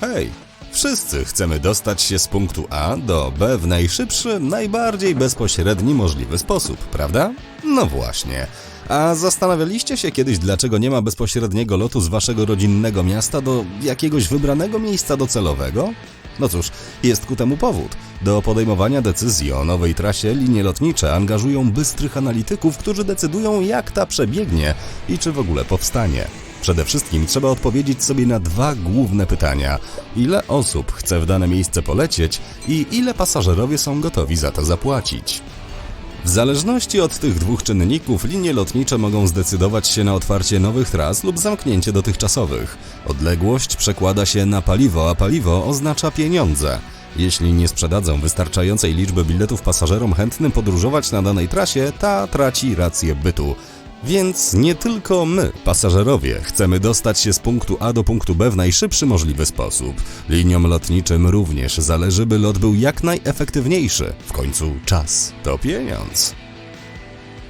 Hej, wszyscy chcemy dostać się z punktu A do B w najszybszy, najbardziej bezpośredni możliwy sposób, prawda? No właśnie. A zastanawialiście się kiedyś, dlaczego nie ma bezpośredniego lotu z waszego rodzinnego miasta do jakiegoś wybranego miejsca docelowego? No cóż, jest ku temu powód. Do podejmowania decyzji o nowej trasie linie lotnicze angażują bystrych analityków, którzy decydują, jak ta przebiegnie i czy w ogóle powstanie. Przede wszystkim trzeba odpowiedzieć sobie na dwa główne pytania: ile osób chce w dane miejsce polecieć i ile pasażerowie są gotowi za to zapłacić. W zależności od tych dwóch czynników linie lotnicze mogą zdecydować się na otwarcie nowych tras lub zamknięcie dotychczasowych. Odległość przekłada się na paliwo, a paliwo oznacza pieniądze. Jeśli nie sprzedadzą wystarczającej liczby biletów pasażerom chętnym podróżować na danej trasie, ta traci rację bytu. Więc nie tylko my, pasażerowie, chcemy dostać się z punktu A do punktu B w najszybszy możliwy sposób. Liniom lotniczym również zależy, by lot był jak najefektywniejszy. W końcu czas to pieniądz.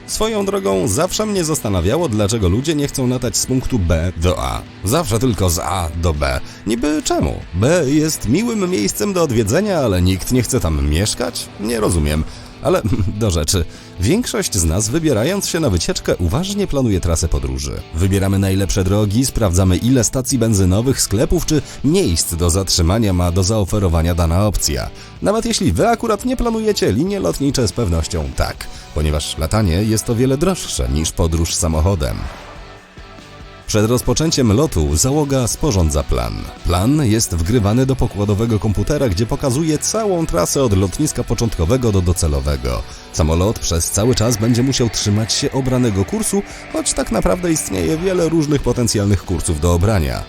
Swoją drogą zawsze mnie zastanawiało, dlaczego ludzie nie chcą latać z punktu B do A. Zawsze tylko z A do B. Niby czemu? B jest miłym miejscem do odwiedzenia, ale nikt nie chce tam mieszkać? Nie rozumiem. Ale do rzeczy. Większość z nas, wybierając się na wycieczkę, uważnie planuje trasę podróży. Wybieramy najlepsze drogi, sprawdzamy ile stacji benzynowych, sklepów czy miejsc do zatrzymania ma do zaoferowania dana opcja. Nawet jeśli wy akurat nie planujecie, linie lotnicze z pewnością tak, ponieważ latanie jest o wiele droższe niż podróż samochodem. Przed rozpoczęciem lotu załoga sporządza plan. Plan jest wgrywany do pokładowego komputera, gdzie pokazuje całą trasę od lotniska początkowego do docelowego. Samolot przez cały czas będzie musiał trzymać się obranego kursu, choć tak naprawdę istnieje wiele różnych potencjalnych kursów do obrania.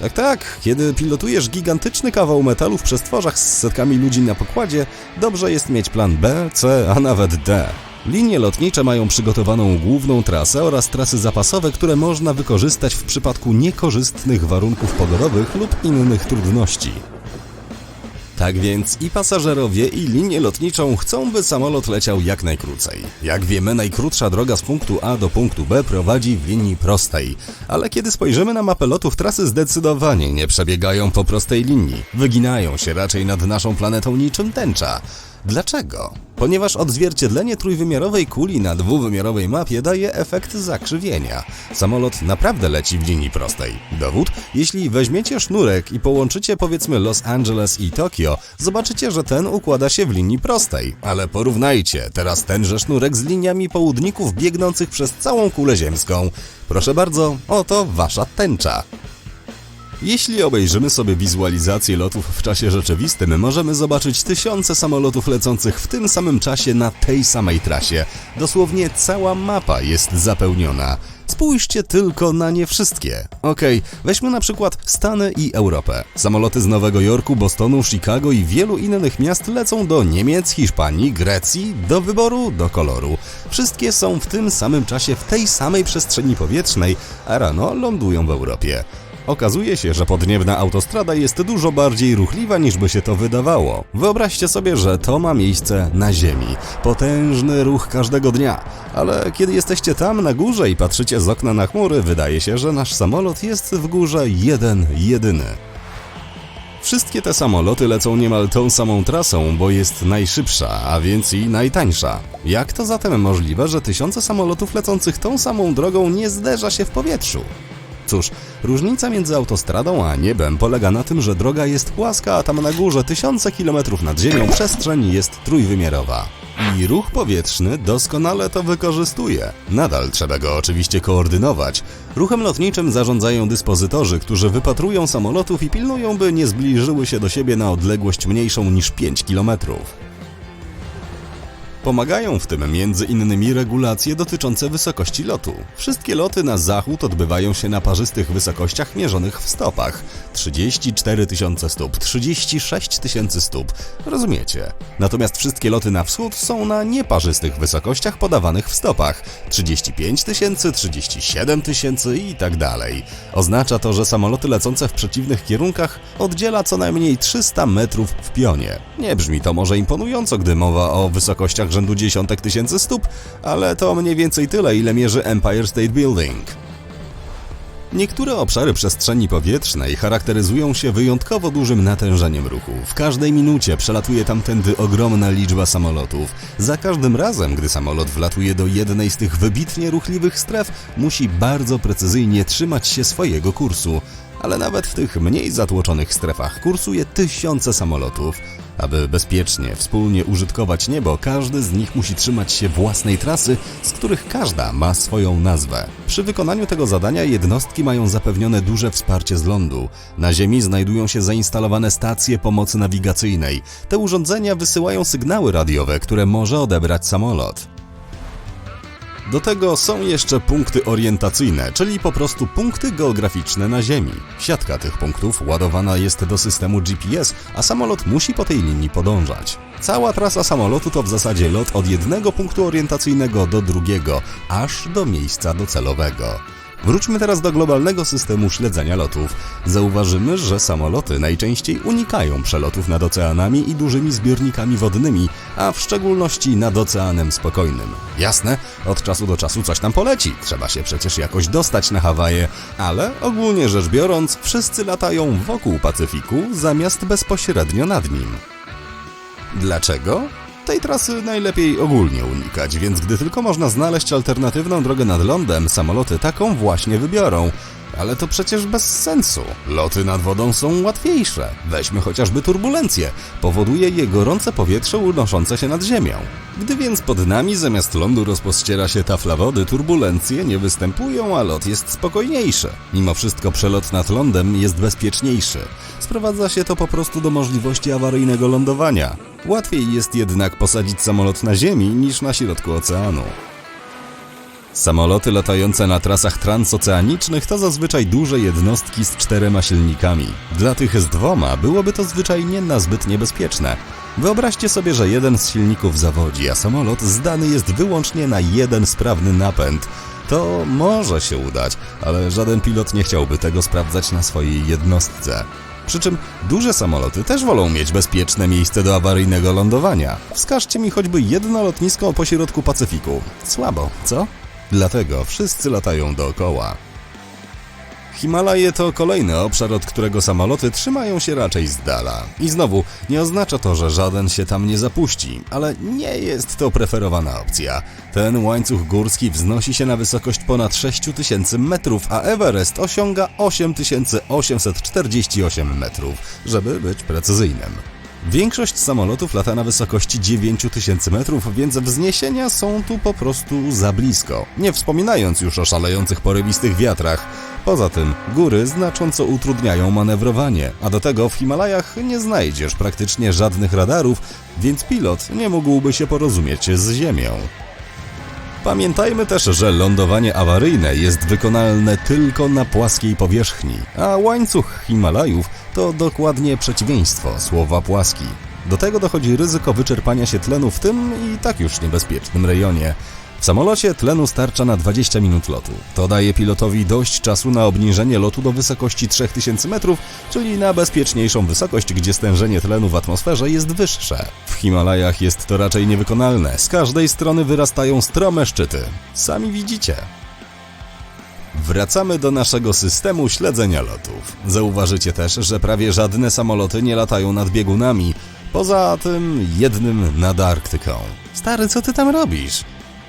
Tak, tak, kiedy pilotujesz gigantyczny kawał metalu w przestworzach z setkami ludzi na pokładzie, dobrze jest mieć plan B, C, a nawet D. Linie lotnicze mają przygotowaną główną trasę oraz trasy zapasowe, które można wykorzystać w przypadku niekorzystnych warunków pogodowych lub innych trudności. Tak więc i pasażerowie, i linię lotniczą chcą, by samolot leciał jak najkrócej. Jak wiemy, najkrótsza droga z punktu A do punktu B prowadzi w linii prostej. Ale kiedy spojrzymy na mapę lotów, trasy zdecydowanie nie przebiegają po prostej linii. Wyginają się raczej nad naszą planetą niczym tęcza. Dlaczego? Ponieważ odzwierciedlenie trójwymiarowej kuli na dwuwymiarowej mapie daje efekt zakrzywienia. Samolot naprawdę leci w linii prostej. Dowód? Jeśli weźmiecie sznurek i połączycie powiedzmy Los Angeles i Tokio, zobaczycie, że ten układa się w linii prostej. Ale porównajcie teraz tenże sznurek z liniami południków biegnących przez całą kulę ziemską. Proszę bardzo, oto wasza tęcza. Jeśli obejrzymy sobie wizualizację lotów w czasie rzeczywistym, możemy zobaczyć tysiące samolotów lecących w tym samym czasie na tej samej trasie. Dosłownie cała mapa jest zapełniona. Spójrzcie tylko na nie wszystkie. Okej, weźmy na przykład Stany i Europę. Samoloty z Nowego Jorku, Bostonu, Chicago i wielu innych miast lecą do Niemiec, Hiszpanii, Grecji, do wyboru, do koloru. Wszystkie są w tym samym czasie w tej samej przestrzeni powietrznej, a rano lądują w Europie. Okazuje się, że podniebna autostrada jest dużo bardziej ruchliwa niż by się to wydawało. Wyobraźcie sobie, że to ma miejsce na Ziemi. Potężny ruch każdego dnia. Ale kiedy jesteście tam na górze i patrzycie z okna na chmury, wydaje się, że nasz samolot jest w górze jeden, jedyny. Wszystkie te samoloty lecą niemal tą samą trasą, bo jest najszybsza, a więc i najtańsza. Jak to zatem możliwe, że tysiące samolotów lecących tą samą drogą nie zderza się w powietrzu? Cóż, różnica między autostradą a niebem polega na tym, że droga jest płaska, a tam na górze tysiące kilometrów nad ziemią przestrzeń jest trójwymiarowa. I ruch powietrzny doskonale to wykorzystuje. Nadal trzeba go oczywiście koordynować. Ruchem lotniczym zarządzają dyspozytorzy, którzy wypatrują samolotów i pilnują, by nie zbliżyły się do siebie na odległość mniejszą niż 5 kilometrów. Pomagają w tym innymi regulacje dotyczące wysokości lotu. Wszystkie loty na zachód odbywają się na parzystych wysokościach mierzonych w stopach. 34 tysiące stóp, 36 tysięcy stóp. Rozumiecie? Natomiast wszystkie loty na wschód są na nieparzystych wysokościach podawanych w stopach. 35 tysięcy, 37 tysięcy i tak dalej. Oznacza to, że samoloty lecące w przeciwnych kierunkach oddziela co najmniej 300 metrów w pionie. Nie brzmi to może imponująco, gdy mowa o wysokościach rzędu dziesiątek tysięcy stóp, ale to mniej więcej tyle, ile mierzy Empire State Building. Niektóre obszary przestrzeni powietrznej charakteryzują się wyjątkowo dużym natężeniem ruchu. W każdej minucie przelatuje tamtędy ogromna liczba samolotów. Za każdym razem, gdy samolot wlatuje do jednej z tych wybitnie ruchliwych stref, musi bardzo precyzyjnie trzymać się swojego kursu. Ale nawet w tych mniej zatłoczonych strefach kursuje tysiące samolotów. Aby bezpiecznie, wspólnie użytkować niebo, każdy z nich musi trzymać się własnej trasy, z których każda ma swoją nazwę. Przy wykonaniu tego zadania jednostki mają zapewnione duże wsparcie z lądu. Na Ziemi znajdują się zainstalowane stacje pomocy nawigacyjnej. Te urządzenia wysyłają sygnały radiowe, które może odebrać samolot. Do tego są jeszcze punkty orientacyjne, czyli po prostu punkty geograficzne na Ziemi. Siatka tych punktów ładowana jest do systemu GPS, a samolot musi po tej linii podążać. Cała trasa samolotu to w zasadzie lot od jednego punktu orientacyjnego do drugiego, aż do miejsca docelowego. Wróćmy teraz do globalnego systemu śledzenia lotów. Zauważymy, że samoloty najczęściej unikają przelotów nad oceanami i dużymi zbiornikami wodnymi, a w szczególności nad Oceanem Spokojnym. Jasne, od czasu do czasu coś tam poleci, trzeba się przecież jakoś dostać na Hawaje, ale ogólnie rzecz biorąc, wszyscy latają wokół Pacyfiku zamiast bezpośrednio nad nim. Dlaczego? Tej trasy najlepiej ogólnie unikać, więc gdy tylko można znaleźć alternatywną drogę nad lądem, samoloty taką właśnie wybiorą. Ale to przecież bez sensu. Loty nad wodą są łatwiejsze. Weźmy chociażby turbulencję. Powoduje je gorące powietrze unoszące się nad ziemią. Gdy więc pod nami zamiast lądu rozpościera się tafla wody, turbulencje nie występują, a lot jest spokojniejszy. Mimo wszystko przelot nad lądem jest bezpieczniejszy. Sprowadza się to po prostu do możliwości awaryjnego lądowania. Łatwiej jest jednak posadzić samolot na ziemi niż na środku oceanu. Samoloty latające na trasach transoceanicznych to zazwyczaj duże jednostki z czterema silnikami. Dla tych z dwoma byłoby to zwyczajnie nazbyt niebezpieczne. Wyobraźcie sobie, że jeden z silników zawodzi, a samolot zdany jest wyłącznie na jeden sprawny napęd. To może się udać, ale żaden pilot nie chciałby tego sprawdzać na swojej jednostce. Przy czym duże samoloty też wolą mieć bezpieczne miejsce do awaryjnego lądowania. Wskażcie mi choćby jedno lotnisko po środku Pacyfiku. Słabo, co? Dlatego wszyscy latają dookoła. Himalaje to kolejny obszar, od którego samoloty trzymają się raczej z dala. I znowu, nie oznacza to, że żaden się tam nie zapuści, ale nie jest to preferowana opcja. Ten łańcuch górski wznosi się na wysokość ponad 6000 metrów, a Everest osiąga 8848 metrów, żeby być precyzyjnym. Większość samolotów lata na wysokości 9000 metrów, więc wzniesienia są tu po prostu za blisko. Nie wspominając już o szalejących porywistych wiatrach. Poza tym, góry znacząco utrudniają manewrowanie, a do tego w Himalajach nie znajdziesz praktycznie żadnych radarów, więc pilot nie mógłby się porozumieć z ziemią. Pamiętajmy też, że lądowanie awaryjne jest wykonalne tylko na płaskiej powierzchni, a łańcuch Himalajów to dokładnie przeciwieństwo słowa płaski. Do tego dochodzi ryzyko wyczerpania się tlenu w tym i tak już niebezpiecznym rejonie. W samolocie tlenu starcza na 20 minut lotu. To daje pilotowi dość czasu na obniżenie lotu do wysokości 3000 metrów, czyli na bezpieczniejszą wysokość, gdzie stężenie tlenu w atmosferze jest wyższe. W Himalajach jest to raczej niewykonalne. Z każdej strony wyrastają strome szczyty. Sami widzicie. Wracamy do naszego systemu śledzenia lotów. Zauważycie też, że prawie żadne samoloty nie latają nad biegunami, poza tym jednym nad Arktyką. Stary, co ty tam robisz?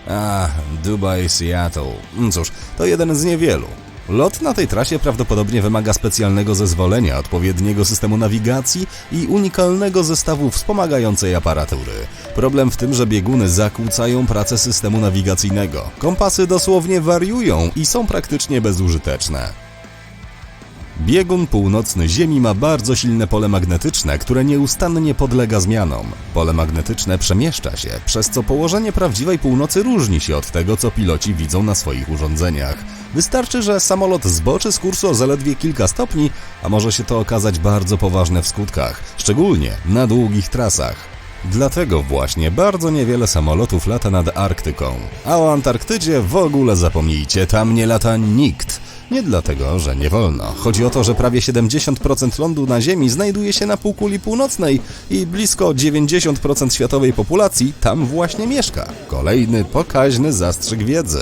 A, Dubai, Seattle. Mm, Cóż, to jeden z niewielu. Lot na tej trasie prawdopodobnie wymaga specjalnego zezwolenia, odpowiedniego systemu nawigacji i unikalnego zestawu wspomagającej aparatury. Problem w tym, że bieguny zakłócają pracę systemu nawigacyjnego. Kompasy dosłownie wariują i są praktycznie bezużyteczne. Biegun północny Ziemi ma bardzo silne pole magnetyczne, które nieustannie podlega zmianom. Pole magnetyczne przemieszcza się, przez co położenie prawdziwej północy różni się od tego, co piloci widzą na swoich urządzeniach. Wystarczy, że samolot zboczy z kursu o zaledwie kilka stopni, a może się to okazać bardzo poważne w skutkach, szczególnie na długich trasach. Dlatego właśnie bardzo niewiele samolotów lata nad Arktyką. A o Antarktydzie w ogóle zapomnijcie, tam nie lata nikt. Nie dlatego, że nie wolno. Chodzi o to, że prawie 70% lądu na Ziemi znajduje się na półkuli północnej i blisko 90% światowej populacji tam właśnie mieszka. Kolejny pokaźny zastrzyk wiedzy.